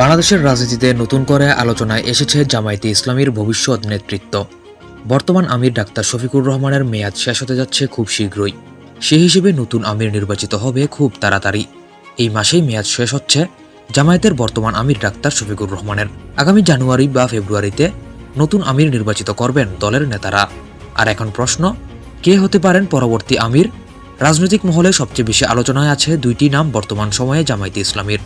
বাংলাদেশের রাজনীতিতে নতুন করে আলোচনায় এসেছে জামায়াতে ইসলামীর ভবিষ্যৎ নেতৃত্ব। বর্তমান আমির ডাক্তার শফিকুর রহমানের মেয়াদ শেষ হতে যাচ্ছে খুব শীঘ্রই। সে হিসেবে নতুন আমির নির্বাচিত হবে খুব তাড়াতাড়ি। এই মাসেই মেয়াদ শেষ হচ্ছে জামায়াতের বর্তমান আমির ডাক্তার শফিকুর রহমানের। আগামী জানুয়ারি বা ফেব্রুয়ারিতে নতুন আমির নির্বাচিত করবেন দলের নেতারা। আর এখন প্রশ্ন, কে হতে পারেন পরবর্তী আমির? রাজনৈতিক মহলে সবচেয়ে বেশি আলোচনায় আছে দুইটি নাম বর্তমান সময়ে জামায়াতে ইসলামীর।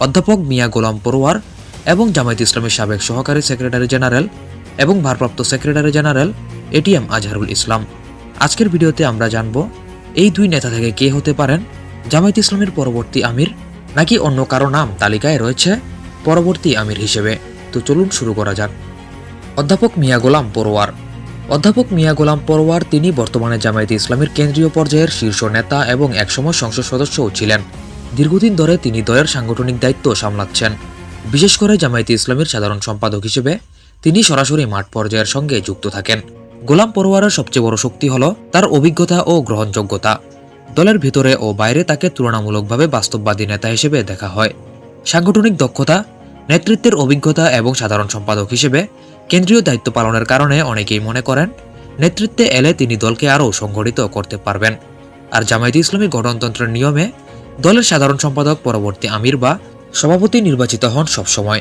অধ্যাপক মিয়া গোলাম পরোয়ার এবং জামায়াত ইসলামের সাবেক সহকারী সেক্রেটারি জেনারেল এবং ভারপ্রাপ্ত secretary general ATM Azharul Islam. আজকের ভিডিওতে আমরা জানব, এই দুই নেতা থেকে কে হতে পারেন জামায়াত ইসলামের পরবর্তী আমির নাকি অন্য কারও নাম তালিকায় রয়েছে পরবর্তী আমির হিসেবে। তো চলুন শুরু করা যাক। অধ্যাপক মিয়া গোলাম পরোয়ার। অধ্যাপক মিয়া গোলাম পরোয়ার তিনি বর্তমানে জামায়াতে ইসলামের কেন্দ্রীয় পর্যায়ের শীর্ষ নেতা এবং একসময় সংসদ সদস্যও ছিলেন। দীর্ঘদিন ধরে তিনি দলের সাংগঠনিক দায়িত্ব সামলাচ্ছেন। বিশেষ করে জামায়াতে ইসলামের সাধারণ সম্পাদক হিসেবে তিনি সরাসরি মাঠ পর্যায়ের সঙ্গে যুক্ত থাকেন। গোলাম পরোয়ারের সবচেয়ে বড় শক্তি হল তার অভিজ্ঞতা ও গ্রহণযোগ্যতা। দলের ভিতরে ও বাইরে তাকে তুলনামূলকভাবে বাস্তববাদী নেতা হিসেবে দেখা হয়। সাংগঠনিক দক্ষতা, নেতৃত্বের অভিজ্ঞতা এবং সাধারণ সম্পাদক হিসেবে কেন্দ্রীয় দায়িত্ব পালনের কারণে অনেকেই মনে করেন, নেতৃত্বে এলে তিনি দলকে আরও সংগঠিত করতে পারবেন। আর জামায়াতে ইসলামী গণতন্ত্রের নিয়মে দলের সাধারণ সম্পাদক পরবর্তী আমির বা সভাপতি নির্বাচিত হন সবসময়।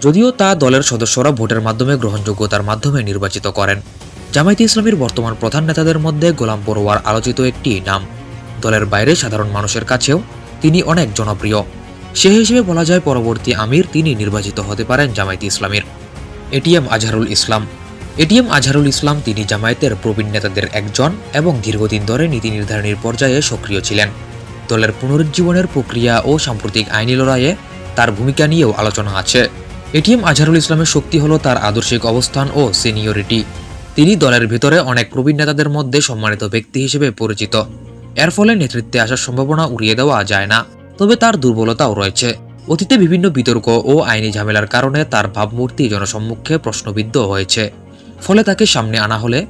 যদিও তা দলের সদস্যরা ভোটের মাধ্যমে গ্রহণযোগ্যতার মাধ্যমে নির্বাচিত করেন। জামায়াতে ইসলামীর বর্তমান প্রধান নেতাদের মধ্যে গোলাম পরোয়ার আলোচিত একটি নাম। দলের বাইরে সাধারণ মানুষের কাছেও তিনি অনেক জনপ্রিয়। সে হিসেবে বলা যায় পরবর্তী আমির তিনি নির্বাচিত হতে পারেন জামায়াতে ইসলামীর। এটিএম আজহারুল ইসলাম। এটিএম আজহারুল ইসলাম তিনি জামায়াতের প্রবীণ নেতাদের একজন এবং দীর্ঘদিন ধরে নীতি নির্ধারণের পর্যায়ে সক্রিয় ছিলেন। দলের পুনরুজ্জীবনের প্রক্রিয়া ও সাম্প্রতিক আইনি লড়াইয়ে তার ভূমিকা নিয়েও আলোচনা আছে। এটিএম আজহারুল ইসলামের শক্তি হলো তার আদর্শিক অবস্থান ও সিনিয়রিটি। তিনি দলের ভিতরে অনেক প্রবীণ নেতাদের মধ্যে সম্মানিত ব্যক্তি হিসেবে পরিচিত। এর ফলে নেতৃত্বে আসার সম্ভাবনা উড়িয়ে দেওয়া যায় না, তবে তার দুর্বলতাও রয়েছে। অতীতে বিভিন্ন বিতর্ক ও আইনি ঝামেলার কারণে তার ভাবমূর্তি জনসম্মুখে প্রশ্নবিদ্ধ হয়েছে। ফলে তাকে সামনে আনা হলে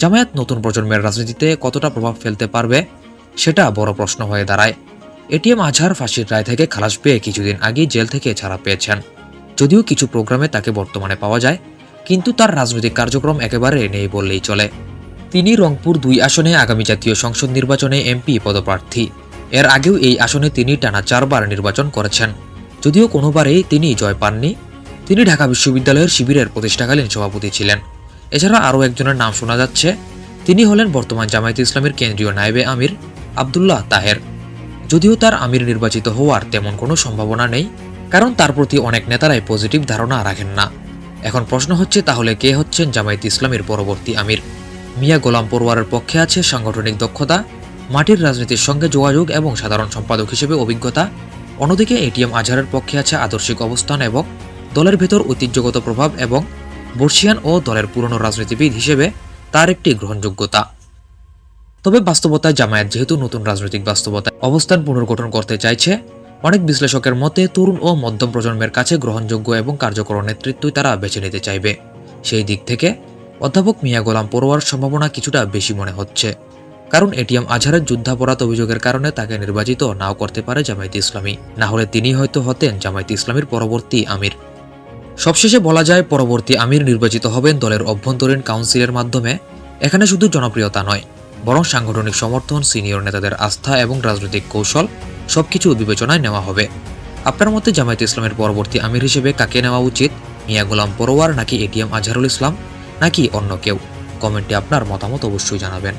জামায়াত নতুন প্রজন্মের রাজনীতিতে কতটা প্রভাব ফেলতে পারবে সেটা বড় প্রশ্ন হয়ে দাঁড়ায়। এটিএম আজহার ফাঁসির রায় থেকে খালাস পেয়ে কিছুদিন আগেই জেল থেকে ছাড়া পেয়েছেন। যদিও কিছু প্রোগ্রামে তাকে বর্তমানে পাওয়া যায়, কিন্তু তার রাজনৈতিক কার্যক্রম একেবারে নেই বললেই চলে। তিনি রংপুর দুই আসনে আগামী জাতীয় সংসদ নির্বাচনে এমপি পদপ্রার্থী। এর আগেও এই আসনে তিনি টানা চারবার নির্বাচন করেছেন। যদিও কোনোবারেই তিনি জয় পাননি। তিনি ঢাকা বিশ্ববিদ্যালয়ের শিবিরের প্রতিষ্ঠাকালীন সভাপতি ছিলেন। এছাড়া আরও একজনের নাম শোনা যাচ্ছে। তিনি হলেন বর্তমান জামায়াত ইসলামের কেন্দ্রীয় নায়েবে আমির। আবদুল্লাহ তাহের। যদিও তার আমির নির্বাচিত হওয়ার তেমন কোনো সম্ভাবনা নেই, কারণ তার প্রতি অনেক নেতারাই পজিটিভ ধারণা রাখেন না। এখন প্রশ্ন হচ্ছে, তাহলে কে হচ্ছেন জামায়াত ইসলামের পরবর্তী আমির? মিয়া গোলাম পরোয়ারের পক্ষে আছে সাংগঠনিক দক্ষতা, মাটির রাজনীতির সঙ্গে যোগাযোগ এবং সাধারণ সম্পাদক হিসেবে অভিজ্ঞতা, অন্যদিকে এটিএম আজহারের পক্ষে আছে আদর্শিক অবস্থান এবং দলের ভেতর ঐতিহ্যগত প্রভাব এবং বর্ষিয়ান ও দলের পুরনো রাজনীতিবিদ হিসেবে তার একটি গ্রহণযোগ্যতা। তবে বাস্তবতায় জামায়াত যেহেতু নতুন রাজনৈতিক বাস্তবতায় অবস্থান পুনর্গঠন করতে চাইছে, অনেক বিশ্লেষকের মতে তরুণ ও মধ্যম প্রজন্মের কাছে গ্রহণযোগ্য এবং কার্যকর নেতৃত্বই তারা বেছে নিতে চাইবে। সেই দিক থেকে অধ্যাপক মিয়া গোলাম পড়োয়ার সম্ভাবনা কিছুটা বেশি মনে হচ্ছে। কারণ এটিএম আজহারের যুদ্ধাপরাধ অভিযোগের কারণে তাকে নির্বাচিত নাও করতে পারে জামায়াত ইসলামী। না হলে তিনি হয়তো হতেন জামায়াত ইসলামীর পরবর্তী আমির। সবশেষে বলা যায়, পরবর্তী আমির নির্বাচিত হবেন দলের অভ্যন্তরীণ কাউন্সিলের মাধ্যমে। এখানে শুধু জনপ্রিয়তা নয় বরং সাংগঠনিক সমর্থন, সিনিয়র নেতাদের আস্থা এবং রাজনৈতিক কৌশল সবকিছু বিবেচনায় নেওয়া হবে। আপনার মতে জামায়াত ইসলামের পরবর্তী আমির হিসেবে কাকে নেওয়া উচিত? মিয়া গোলাম পরোয়ার নাকি এটিএম আজহারুল ইসলাম নাকি অন্য কেউ? কমেন্টে আপনার মতামত অবশ্যই জানাবেন।